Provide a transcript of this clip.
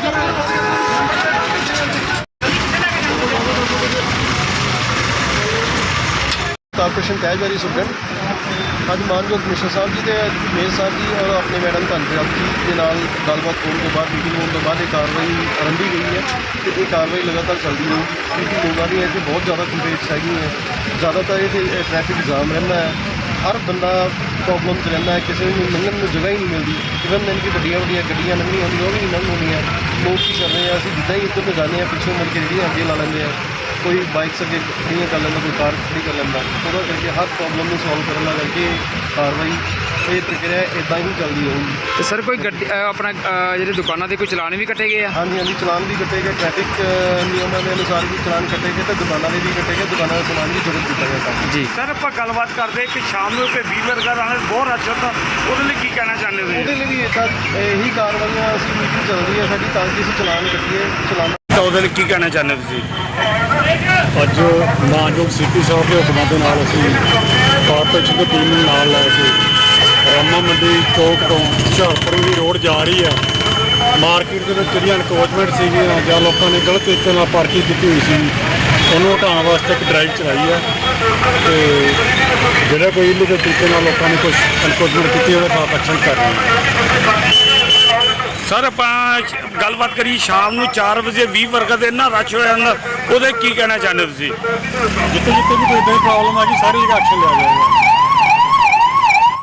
Gracias. Corporation ਤਹਿਜਵਾਰੀ ਸੁਗਨ ਅੱਜ ਮਾਨਯੋਗ commissioner Sahib ji ਤੇ ਮੇਅਰ ਸਾਹਿਬ ਜੀ ਔਰ ਆਪਣੇ ਮੈਡਮ ਧਨਪ੍ਰਿਆ ਜੀ ਦੇ ਨਾਲ ਗੱਲਬਾਤ ਹੋਣ ਤੋਂ ਬਾਅਦ ਮੀਟਿੰਗ ਹੋਣ ਤੋਂ ਬਾਅਦ ਇਹ ਕਾਰਵਾਈ ਆਰੰਭੀ ਗਈ ਹੈ ਤੇ ਇਹ ਕਾਰਵਾਈ ਲਗਾਤਾਰ ਚੱਲਦੀ ਰਹੂਗੀ। ਕਿਉਂਕਿ ਲੋਕਾਂ ਦੀ ਇੱਥੇ ਬਹੁਤ ਜ਼ਿਆਦਾ ਕੰਪਲੇਂਟਸ ਹੈਗੀ ਹੈ। ਜ਼ਿਆਦਾਤਰ ਇੱਥੇ ਟ੍ਰੈਫਿਕ ਜਾਮ ਰਹਿੰਦਾ ਹੈ। ਹਰ ਬੰਦਾ ਪ੍ਰੋਬਲਮ 'ਚ ਰਹਿੰਦਾ ਹੈ। ਕਿਸੇ ਨੂੰ ਲੰਘਣ ਨੂੰ ਜਗ੍ਹਾ ਹੀ ਨਹੀਂ ਮਿਲਦੀ। ਇਵਨ ਮੈਨੂੰ ਕਿ ਵੱਡੀਆਂ ਵੱਡੀਆਂ ਗੱਡੀਆਂ ਲੰਘਣੀਆਂ ਹੁੰਦੀਆਂ, ਉਹ ਵੀ ਨਹੀਂ ਲੰਘ ਹੁੰਦੀਆਂ ਲੋਕ ਕੀ ਕਰ ਰਹੇ ਆ? ਅਸੀਂ ਜਿੱਦਾਂ ਹੀ ਇੱਧਰ ਨੂੰ ਜਾਂਦੇ ਆ ਪਿੱਛੋਂ ਮੁੜ ਕੇ ਜਿਹੜੀਆਂ ਅੱਗੇ ਲਾ ਲੈਂਦੇ ਆ। ਕੋਈ ਬਾਈਕਸ ਅੱਗੇ ਖੜੀਆਂ ਕਰ ਲੈਂਦਾ ਕੋਈ ਕਾਰ ਖੜੀ ਕਰ ਲੈਂਦਾ ਉਹਦਾ ਕਰਕੇ ਹਰ ਪ੍ਰੋਬਲਮ ਨੂੰ ਸੋਲਵ ਕਰਨ ਦਾ ਕਰਕੇ ਕਾਰਵਾਈ ਇਹ ਪ੍ਰਕਿਰਿਆ ਇਦਾਂ ਹੀ ਚੱਲਦੀ ਰਹੂਗੀ। ਤੇ ਸਰ ਕੋਈ ਗੱਡੀ ਆਪਣਾ ਜਿਹੜੇ ਦੁਕਾਨਾਂ ਦੇ ਕੋਈ ਚਲਾਨ ਵੀ ਕੱਟੇ ਗਏ ਆ? ਹਾਂਜੀ ਹਾਂਜੀ ਚਲਾਨ ਵੀ ਕੱਟੇ ਗਏ। ਟ੍ਰੈਫਿਕ ਨਿਯਮਾਂ ਦੇ ਅਨੁਸਾਰ ਵੀ ਚਲਾਨ ਕੱਟੇ ਗਏ ਤੇ ਦੁਕਾਨਾਂ ਦੇ ਵੀ ਕੱਟੇ ਗਏ। ਦੁਕਾਨਾਂ ਦਾ ਸਮਾਨ ਵੀ ਜ਼ਰੂਰ ਕੀਤਾ ਗਿਆ ਜੀ। ਸਰ ਆਪਾਂ ਗੱਲਬਾਤ ਕਰਦੇ ਕਿ ਸ਼ਾਮ ਨੂੰ ਕਿ 20 ਵਰਗਾ ਦਾ ਬਹੁਤ ਰਸ਼ ਹੁੰਦਾ। ਉਹਦੇ ਲਈ ਕੀ ਕਹਿਣਾ ਚਾਹੁੰਦੇ ਹੋ ਉਹਦੇ ਲਈ ਵੀ ਇਦਾਂ ਇਹੀ ਕਾਰਵਾਈਆਂ ਅਸੀਂ ਮੀਟਿੰਗ ਚੱਲਦੀ ਹੈ ਸਾਡੀ ਤਾਂ ਕਿ ਅਸੀਂ ਚਲਾਨ ਕੱਟੀਏ ਚਲਾਨ ਤਾਂ ਉਹਦੇ ਲਈ ਕੀ ਕਹਿਣਾ ਚਾਹੁੰਦੇ ਹੋ ਤੁਸੀਂ? ਅੱਜ ਮਾਨਯੋਗ ਸੀਪੀ ਸਾਹਿਬ ਦੇ ਹੁਕਮਾਂ ਦੇ ਨਾਲ ਅਸੀਂ ਕਾਰਪੋਰੇਸ਼ਨ ਦੀ ਟੀਮ ਨੂੰ ਨਾਲ ਲੈ ਕੇ ਰਾਮਾ ਮੰਡੀ ਚੌਕ ਤੋਂ ਹੁਸ਼ਿਆਰਪੁਰ ਦੀ ਰੋਡ ਜਾ ਰਹੀ ਹੈ ਮਾਰਕੀਟ ਦੇ ਵਿੱਚ ਜਿਹੜੀਆਂ ਅਨਕੋਚਮੈਂਟ ਸੀਗੀਆਂ ਜਾਂ ਲੋਕਾਂ ਨੇ ਗਲਤ ਤਰੀਕੇ ਨਾਲ ਪਾਰਕਿੰਗ ਕੀਤੀ ਹੋਈ ਸੀ, ਉਹਨੂੰ ਹਟਾਉਣ ਵਾਸਤੇ ਇੱਕ ਡਰਾਈਵ ਚਲਾਈ ਹੈ ਤੇ ਜਿਹੜਾ ਕੋਈ ਇਲੀਗਲ ਤਰੀਕੇ ਨਾਲ ਲੋਕਾਂ ਨੇ ਕੁਝ ਅਨਕੋਚਮੈਂਟ ਕੀਤੀ, ਉਹਦੇ ਖਿਲਾਫ ਐਕਸ਼ਨ ਕਰ ਰਹੇ ਹਾਂ ਸਰ, ਆਪਾਂ ਗੱਲਬਾਤ ਕਰੀ ਸ਼ਾਮ ਨੂੰ 4 ਵਜੇ 20 ਵਰਗਾ ਦੇ ਇੰਨਾ ਰਸ਼ ਹੋ ਜਾਂਦਾ ਉਹਦੇ ਕੀ ਕਹਿਣਾ ਚਾਹੁੰਦੇ ਹੋ ਤੁਸੀਂ? ਜਿੱਥੇ ਜਿੱਥੇ ਵੀ ਕੋਈ ਪ੍ਰੋਬਲਮ ਆ ਗਈ, ਸਾਰੀ ਜਗ੍ਹਾ ਐਕਸ਼ਨ ਲਿਆ ਜਾਏਗਾ।